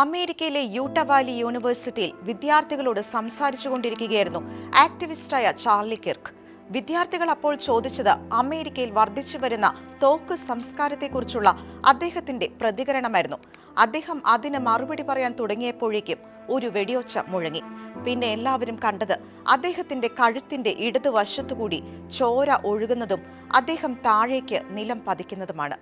അമേരിക്കയിലെ Utah Valley യൂണിവേഴ്സിറ്റിയിൽ വിദ്യാർത്ഥികളോട് സംസാരിച്ചുകൊണ്ടിരിക്കുകയായിരുന്നു ആക്ടിവിസ്റ്റായ ചാർലി കിർക്ക്. വിദ്യാർത്ഥികൾ അപ്പോൾ ചോദിച്ചത് അമേരിക്കയിൽ വർദ്ധിച്ചു വരുന്ന തോക്ക് സംസ്കാരത്തെക്കുറിച്ചുള്ള അദ്ദേഹത്തിന്റെ പ്രതികരണമായിരുന്നു. അദ്ദേഹം അതിന് മറുപടി പറയാൻ തുടങ്ങിയപ്പോഴേക്കും ഒരു വെടിയൊച്ച മുഴങ്ങി. പിന്നെ എല്ലാവരും കണ്ടത് അദ്ദേഹത്തിന്റെ കഴുത്തിന്റെ ഇടതുവശത്തുകൂടി ചോര ഒഴുകുന്നതും അദ്ദേഹം താഴേക്ക് നിലം പതിക്കുന്നതുമാണ്.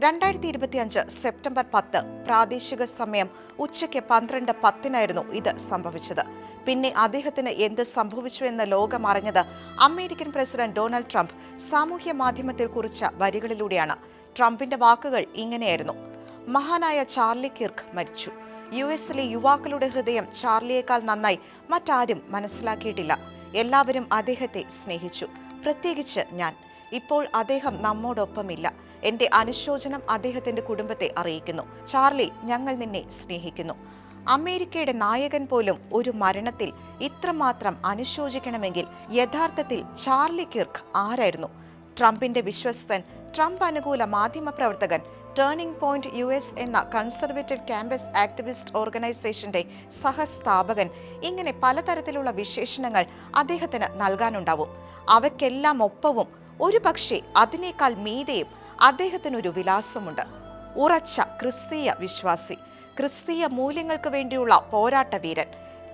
രണ്ടായിരത്തി ഇരുപത്തി അഞ്ച് സെപ്റ്റംബർ പത്ത് പ്രാദേശിക സമയം ഉച്ചയ്ക്ക് പന്ത്രണ്ട് പത്തിനായിരുന്നു ഇത് സംഭവിച്ചത്. പിന്നെ അദ്ദേഹത്തിന് എന്ത് സംഭവിച്ചു എന്ന് ലോകം അറിഞ്ഞത് അമേരിക്കൻ പ്രസിഡന്റ് ഡൊണാൾഡ് ട്രംപ് സാമൂഹ്യ മാധ്യമത്തിൽ കുറിച്ച വരികളിലൂടെയാണ്. ട്രംപിന്റെ വാക്കുകൾ ഇങ്ങനെയായിരുന്നു. മഹാനായ ചാർലി കിർക്ക് മരിച്ചു. യു എസിലെ യുവാക്കളുടെ ഹൃദയം ചാർലിയേക്കാൾ നന്നായി മറ്റാരും മനസ്സിലാക്കിയിട്ടില്ല. എല്ലാവരും അദ്ദേഹത്തെ സ്നേഹിച്ചു. പ്രത്യേകിച്ച് ഞാൻ. ഇപ്പോൾ അദ്ദേഹം നമ്മോടൊപ്പമില്ല. എന്റെ അനുശോചനം അദ്ദേഹത്തിന്റെ കുടുംബത്തെ അറിയിക്കുന്നു. ചാർലി ഞങ്ങൾ നിന്നെ സ്നേഹിക്കുന്നു. അമേരിക്കയുടെ നായകൻ പോലും ഒരു മരണത്തിൽ ഇത്രമാത്രം അനുശോചിക്കണമെങ്കിൽ യഥാർത്ഥത്തിൽ ചാർലി കിർക്ക് ആരായിരുന്നു? ട്രംപിന്റെ വിശ്വസ്തൻ ട്രംപ് അനുകൂല മാധ്യമ പ്രവർത്തകൻ ടേണിംഗ് പോയിന്റ് യു എസ് എന്ന കൺസർവേറ്റീവ് ക്യാമ്പസ് ആക്ടിവിസ്റ്റ് ഓർഗനൈസേഷന്റെ സഹസ്ഥാപകൻ. ഇങ്ങനെ പലതരത്തിലുള്ള വിശേഷണങ്ങൾ അദ്ദേഹത്തിന് നൽകാനുണ്ടാവും. അവയ്ക്കെല്ലാം ഒപ്പവും ഒരു പക്ഷേ അതിനേക്കാൾ മീതെയും അദ്ദേഹത്തിനൊരു വിലാസമുണ്ട്. ഉറച്ച ക്രിസ്തീയ വിശ്വാസി ക്രിസ്തീയ മൂല്യങ്ങൾക്ക് വേണ്ടിയുള്ള പോരാട്ട വീരൻ.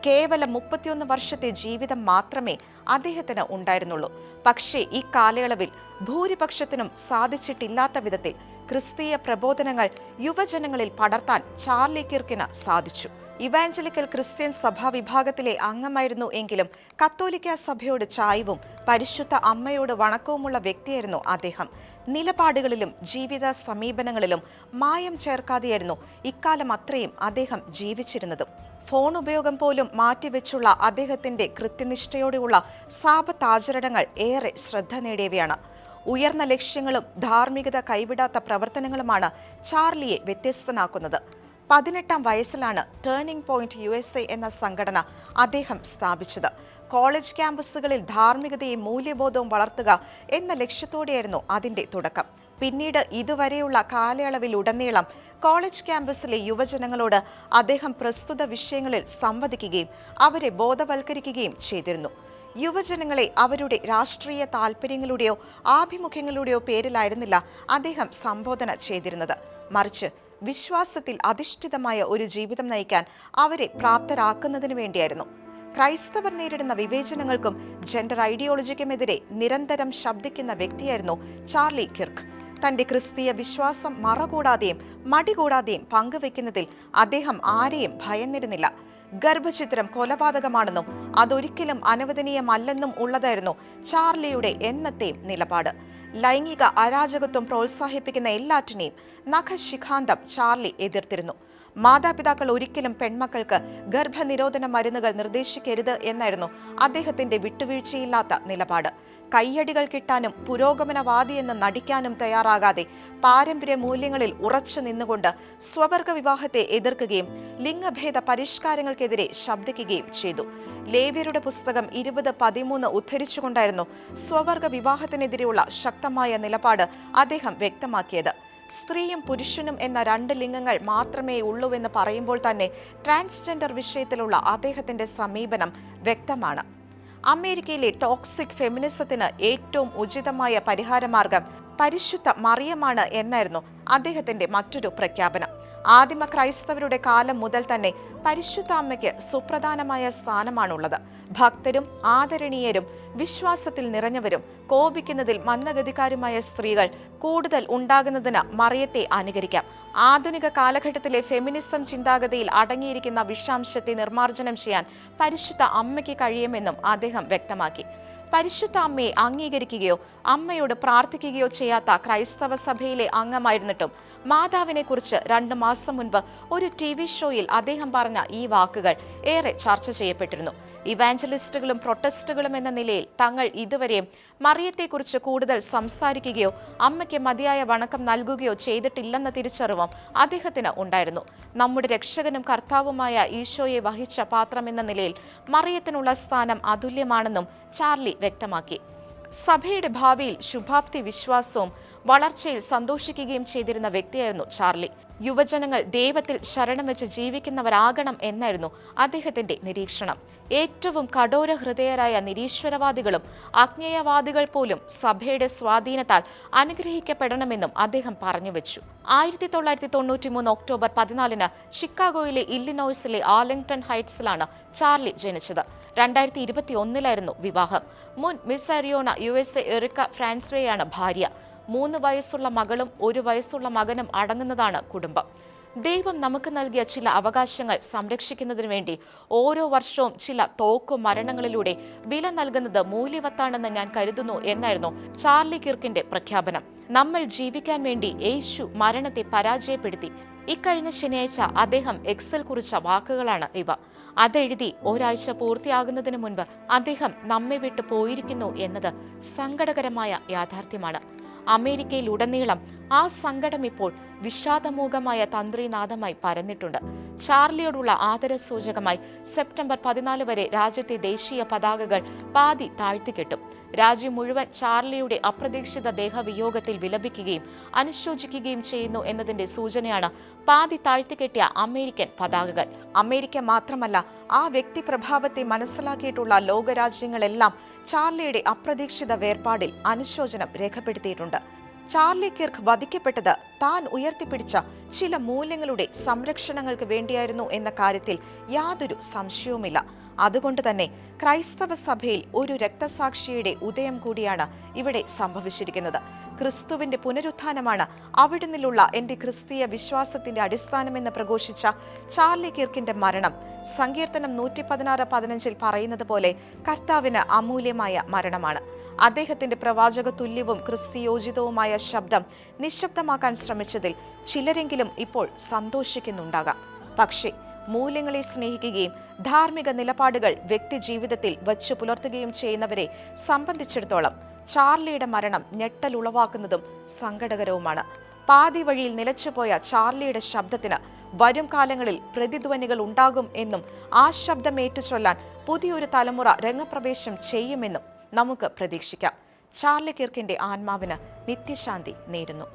കേവലം മുപ്പത്തിയൊന്ന് വർഷത്തെ ജീവിതം മാത്രമേ അദ്ദേഹത്തിന് ഉണ്ടായിരുന്നുള്ളൂ. പക്ഷേ ഈ കാലയളവിൽ ഭൂരിപക്ഷത്തിനും സാധിച്ചിട്ടില്ലാത്ത വിധത്തിൽ ക്രിസ്തീയ പ്രബോധനങ്ങൾ യുവജനങ്ങളിൽ പടർത്താൻ ചാർലി കിർക്കിന് സാധിച്ചു. ഇവാഞ്ചലിക്കൽ ക്രിസ്ത്യൻ സഭാ വിഭാഗത്തിലെ അംഗമായിരുന്നു എങ്കിലും കത്തോലിക്ക സഭയോട് ചായവും പരിശുദ്ധ അമ്മയോട് വണക്കവുമുള്ള വ്യക്തിയായിരുന്നു അദ്ദേഹം. നിലപാടുകളിലും ജീവിത സമീപനങ്ങളിലും മായം ചേർക്കാതെയായിരുന്നു ഇക്കാലം അത്രയും അദ്ദേഹം ജീവിച്ചിരുന്നതും. ഫോൺ ഉപയോഗം പോലും മാറ്റിവെച്ചുള്ള അദ്ദേഹത്തിന്റെ കൃത്യനിഷ്ഠയോടെയുള്ള സാപത്താചരണങ്ങൾ ഏറെ ശ്രദ്ധ നേടിയവയാണ്. ഉയർന്ന ലക്ഷ്യങ്ങളും ധാർമ്മികത കൈവിടാത്ത പ്രവർത്തനങ്ങളുമാണ് ചാർലിയെ വ്യത്യസ്തനാക്കുന്നത്. പതിനെട്ടാം വയസ്സിലാണ് turning point U S A എന്ന സംഘടന അദ്ദേഹം സ്ഥാപിച്ചത്. കോളേജ് ക്യാമ്പസുകളിൽ ധാർമ്മികതയും മൂല്യബോധവും വളർത്തുക എന്ന ലക്ഷ്യത്തോടെയായിരുന്നു അതിന്റെ തുടക്കം. പിന്നീട് ഇതുവരെയുള്ള കാലയളവിലുടനീളം കോളേജ് ക്യാമ്പസിലെ യുവജനങ്ങളോട് അദ്ദേഹം പ്രസ്തുത വിഷയങ്ങളിൽ സംവദിക്കുകയും അവരെ ബോധവൽക്കരിക്കുകയും ചെയ്തിരുന്നു. യുവജനങ്ങളെ അവരുടെ രാഷ്ട്രീയ താൽപ്പര്യങ്ങളുടെയോ ആഭിമുഖ്യങ്ങളുടെയോ പേരിലായിരുന്നില്ല അദ്ദേഹം സംബോധന ചെയ്തിരുന്നത്. മറിച്ച് വിശ്വാസത്തിൽ അധിഷ്ഠിതമായ ഒരു ജീവിതം നയിക്കാൻ അവരെ പ്രാപ്തരാക്കുന്നതിനു വേണ്ടിയായിരുന്നു. ക്രൈസ്തവർ നേരിടുന്ന വിവേചനങ്ങൾക്കും ജെൻഡർ ഐഡിയോളജിക്കുമെതിരെ നിരന്തരം ശബ്ദിക്കുന്ന വ്യക്തിയായിരുന്നു ചാർലി കിർക്ക്. തന്റെ ക്രിസ്തീയ വിശ്വാസം മറകൂടാതെയും മടികൂടാതെയും പങ്കുവെക്കുന്നതിൽ അദ്ദേഹം ആരെയും ഭയന്നിരുന്നില്ല. ഗർഭചിത്രം കൊലപാതകമാണെന്നും അതൊരിക്കലും അനുവദനീയമല്ലെന്നും ഉള്ളതായിരുന്നു ചാർലിയുടെ എന്നത്തെയും നിലപാട്. ലൈംഗിക അരാജകത്വം പ്രോത്സാഹിപ്പിക്കുന്ന എല്ലാറ്റിനെയും നഖശിഖാന്തം ചാർലി എതിർത്തിരുന്നു. മാതാപിതാക്കൾ ഒരിക്കലും പെൺമക്കൾക്ക് ഗർഭനിരോധന മരുന്നുകൾ നിർദ്ദേശിക്കരുത് എന്നായിരുന്നു അദ്ദേഹത്തിന്റെ വിട്ടുവീഴ്ചയില്ലാത്ത നിലപാട്. കയ്യടികൾ കിട്ടാനും പുരോഗമനവാദിയെന്ന് നടിക്കാനും തയ്യാറാകാതെ പാരമ്പര്യ മൂല്യങ്ങളിൽ ഉറച്ചു നിന്നുകൊണ്ട് സ്വവർഗ വിവാഹത്തെ എതിർക്കുകയും ലിംഗഭേദ പരിഷ്കാരങ്ങൾക്കെതിരെ ശബ്ദിക്കുകയും ചെയ്തു. ലേവ്യരുടെ പുസ്തകം ഇരുപത് പതിമൂന്ന് ഉദ്ധരിച്ചുകൊണ്ടായിരുന്നു സ്വവർഗ വിവാഹത്തിനെതിരെയുള്ള ശക്തമായ നിലപാട് അദ്ദേഹം വ്യക്തമാക്കിയത്. സ്ത്രീയും പുരുഷനും എന്ന രണ്ട് ലിംഗങ്ങൾ മാത്രമേ ഉള്ളൂവെന്ന് പറയുമ്പോൾ തന്നെ ട്രാൻസ്ജെൻഡർ വിഷയത്തിലുള്ള അദ്ദേഹത്തിന്റെ സമീപനം വ്യക്തമാണ്. അമേരിക്കയിലെ ടോക്സിക് ഫെമിനിസത്തിന് ഏറ്റവും ഉചിതമായ പരിഹാരമാർഗം പരിശുദ്ധ മറിയമാണ് എന്നായിരുന്നു അദ്ദേഹത്തിന്റെ മറ്റൊരു പ്രഖ്യാപനം. ആദിമ ക്രൈസ്തവരുടെ കാലം മുതൽ തന്നെ പരിശുദ്ധാമ്മയ്ക്ക് സുപ്രധാനമായ സ്ഥാനമാണുള്ളത്. ഭക്തരും ആദരണീയരും വിശ്വാസത്തിൽ നിറഞ്ഞവരും കോപിക്കുന്നതിൽ മന്ദഗതിക്കാരുമായ സ്ത്രീകൾ കൂടുതൽ ഉണ്ടാകുന്നതിന് മറിയത്തെ അനുകരിക്കാം. ആധുനിക കാലഘട്ടത്തിലെ ഫെമിനിസം ചിന്താഗതിയിൽ അടങ്ങിയിരിക്കുന്ന വിഷാംശത്തെ നിർമ്മാർജനം ചെയ്യാൻ പരിശുദ്ധ അമ്മയ്ക്ക് കഴിയുമെന്നും അദ്ദേഹം വ്യക്തമാക്കി. പരിശുദ്ധ അമ്മയെ അംഗീകരിക്കുകയോ അമ്മയോട് പ്രാർത്ഥിക്കുകയോ ചെയ്യാത്ത ക്രൈസ്തവ സഭയിലെ അംഗമായിരുന്നിട്ടും മാതാവിനെ കുറിച്ച് രണ്ട് മാസം മുൻപ് ഒരു ടി വി ഷോയിൽ അദ്ദേഹം പറഞ്ഞ ഈ വാക്കുകൾ ഏറെ ചർച്ച ചെയ്യപ്പെട്ടിരുന്നു. ഇവാഞ്ചലിസ്റ്റുകളും പ്രൊട്ടസ്റ്റുകളും എന്ന നിലയിൽ തങ്ങൾ ഇതുവരെയും മറിയത്തെക്കുറിച്ച് കൂടുതൽ സംസാരിക്കുകയോ അമ്മയ്ക്ക് മതിയായ വണക്കം നൽകുകയോ ചെയ്തിട്ടില്ലെന്ന തിരിച്ചറിവും അദ്ദേഹത്തിന് ഉണ്ടായിരുന്നു. നമ്മുടെ രക്ഷകനും കർത്താവുമായ ഈശോയെ വഹിച്ച പാത്രം എന്ന നിലയിൽ മറിയത്തിനുള്ള സ്ഥാനം അതുല്യമാണെന്നും ചാർലി വ്യക്തമാക്കി. സഭയുടെ ഭാവിയിൽ ശുഭാപ്തി വിശ്വാസവും വളർച്ചയിൽ സന്തോഷിക്കുകയും ചെയ്തിരുന്ന വ്യക്തിയായിരുന്നു ചാർലി. യുവജനങ്ങൾ ദൈവത്തിൽ ശരണം വെച്ച് ജീവിക്കുന്നവരാകണം എന്നായിരുന്നു അദ്ദേഹത്തിന്റെ നിരീക്ഷണം. ഏറ്റവും കഠോര ഹൃദയരായ നിരീശ്വരവാദികളും അജ്ഞേയവാദികൾ പോലും സഭയുടെ സ്വാധീനത്താൽ അനുഗ്രഹിക്കപ്പെടണമെന്നും അദ്ദേഹം പറഞ്ഞുവെച്ചു. ആയിരത്തി തൊള്ളായിരത്തി തൊണ്ണൂറ്റി മൂന്ന് ഒക്ടോബർ പതിനാലിന് ഷിക്കാഗോയിലെ ഇല്ലിനോയ്സിലെ ആർലിംഗ്ടൺ ഹൈറ്റ്സിലാണ് ചാർലി ജനിച്ചത്. രണ്ടായിരത്തി ഇരുപത്തി ഒന്നിലായിരുന്നു വിവാഹം. മുൻ Miss Arizona U S A Erika ഫ്രാൻസ്വേയാണ് ഭാര്യ. മൂന്ന് വയസ്സുള്ള മകളും ഒരു വയസ്സുള്ള മകനും അടങ്ങുന്നതാണ് കുടുംബം. ദൈവം നമുക്ക് നൽകിയ ചില അവകാശങ്ങൾ സംരക്ഷിക്കുന്നതിന് വേണ്ടി ഓരോ വർഷവും ചില തോക്കു മരണങ്ങളിലൂടെ വില നൽകുന്നത് മൂല്യവത്താണെന്ന് ഞാൻ കരുതുന്നു എന്നായിരുന്നു ചാർലി കിർക്കിന്റെ പ്രഖ്യാപനം. നമ്മൾ ജീവിക്കാൻ വേണ്ടി യേശു മരണത്തെ പരാജയപ്പെടുത്തി. ഇക്കഴിഞ്ഞ ശനിയാഴ്ച അദ്ദേഹം എക്സൽ കുറിച്ച വാക്കുകളാണ് ഇവ. അതെഴുതി ഒരാഴ്ച പൂർത്തിയാകുന്നതിന് മുൻപ് അദ്ദേഹം നമ്മെ വിട്ടു പോയിരിക്കുന്നു എന്നത് സങ്കടകരമായ യാഥാർത്ഥ്യമാണ്. അമേരിക്കയിലുടനീളം ആ സങ്കടം ഇപ്പോൾ വിഷാദമൂകമായ തന്ത്രിനാഥമായി പരന്നിട്ടുണ്ട്. ചാർലിയോടുള്ള ആദരസൂചകമായി സെപ്റ്റംബർ പതിനാല് വരെ രാജ്യത്തെ ദേശീയ പതാകകൾ പാതി താഴ്ത്തിക്കെട്ടും. രാജ്യം മുഴുവൻ ചാർലിയുടെ അപ്രതീക്ഷിത ദേഹവിയോഗത്തിൽ വിലപിക്കുകയും അനുശോചിക്കുകയും ചെയ്യുന്നു എന്നതിന്റെ സൂചനയാണ് പാതി താഴ്ത്തിക്കെട്ടിയ അമേരിക്കൻ പതാകകൾ. അമേരിക്ക മാത്രമല്ല ആ വ്യക്തി പ്രഭാവത്തെ മനസ്സിലാക്കിയിട്ടുള്ള ലോകരാജ്യങ്ങളെല്ലാം ചാർലിയുടെ അപ്രതീക്ഷിത വേർപാടിൽ അനുശോചനം രേഖപ്പെടുത്തിയിട്ടുണ്ട്. ചാർലി കിർക്ക് വധിക്കപ്പെട്ടത് താൻ ഉയർത്തിപ്പിടിച്ച ചില മൂല്യങ്ങളുടെ സംരക്ഷണങ്ങൾക്ക് വേണ്ടിയായിരുന്നു എന്ന കാര്യത്തിൽ യാതൊരു സംശയവുമില്ല. അതുകൊണ്ട് തന്നെ ക്രൈസ്തവ സഭയിൽ ഒരു രക്തസാക്ഷിയുടെ ഉദയം കൂടിയാണ് ഇവിടെ സംഭവിച്ചിരിക്കുന്നത്. ക്രിസ്തുവിന്റെ പുനരുത്ഥാനമാണ് അവിടെ നിന്നുള്ള എന്റെ ക്രിസ്തീയ വിശ്വാസത്തിന്റെ അടിസ്ഥാനമെന്ന് പ്രഘോഷിച്ച ചാർലി കിർക്കിന്റെ മരണം. സങ്കീർത്തനം നൂറ്റി പതിനാറ് പതിനഞ്ചിൽ പറയുന്നത് പോലെ കർത്താവിന് അമൂല്യമായ മരണമാണ്. അദ്ദേഹത്തിന്റെ പ്രവാചക തുല്യവും ക്രിസ്തിയോജിതവുമായ ശബ്ദം നിശബ്ദമാക്കാൻ ശ്രമിച്ചതിൽ ചിലരെങ്കിലും ഇപ്പോൾ സന്തോഷിക്കുന്നുണ്ടാകാം. പക്ഷേ മൂല്യങ്ങളെ സ്നേഹിക്കുകയും ധാർമ്മിക നിലപാടുകൾ വ്യക്തി ജീവിതത്തിൽ വച്ചു പുലർത്തുകയും ചെയ്യുന്നവരെ സംബന്ധിച്ചിടത്തോളം ചാർലിയുടെ മരണം ഞെട്ടലുളവാക്കുന്നതും സങ്കടകരവുമാണ്. പാതി വഴിയിൽ നിലച്ചുപോയ ചാർലിയുടെ ശബ്ദത്തിന് വരും കാലങ്ങളിൽ പ്രതിധ്വനികൾ ഉണ്ടാകും എന്നും ആ ശബ്ദം ഏറ്റുചൊല്ലാൻ പുതിയൊരു തലമുറ രംഗപ്രവേശം ചെയ്യുമെന്നും നമുക്ക് പ്രതീക്ഷിക്കാം. ചാർലി കിർക്കിന്റെ ആത്മാവിന് നിത്യശാന്തി നേരുന്നു.